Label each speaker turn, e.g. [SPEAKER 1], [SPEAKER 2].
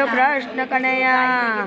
[SPEAKER 1] બોલો કૃષ્ણ કનૈયા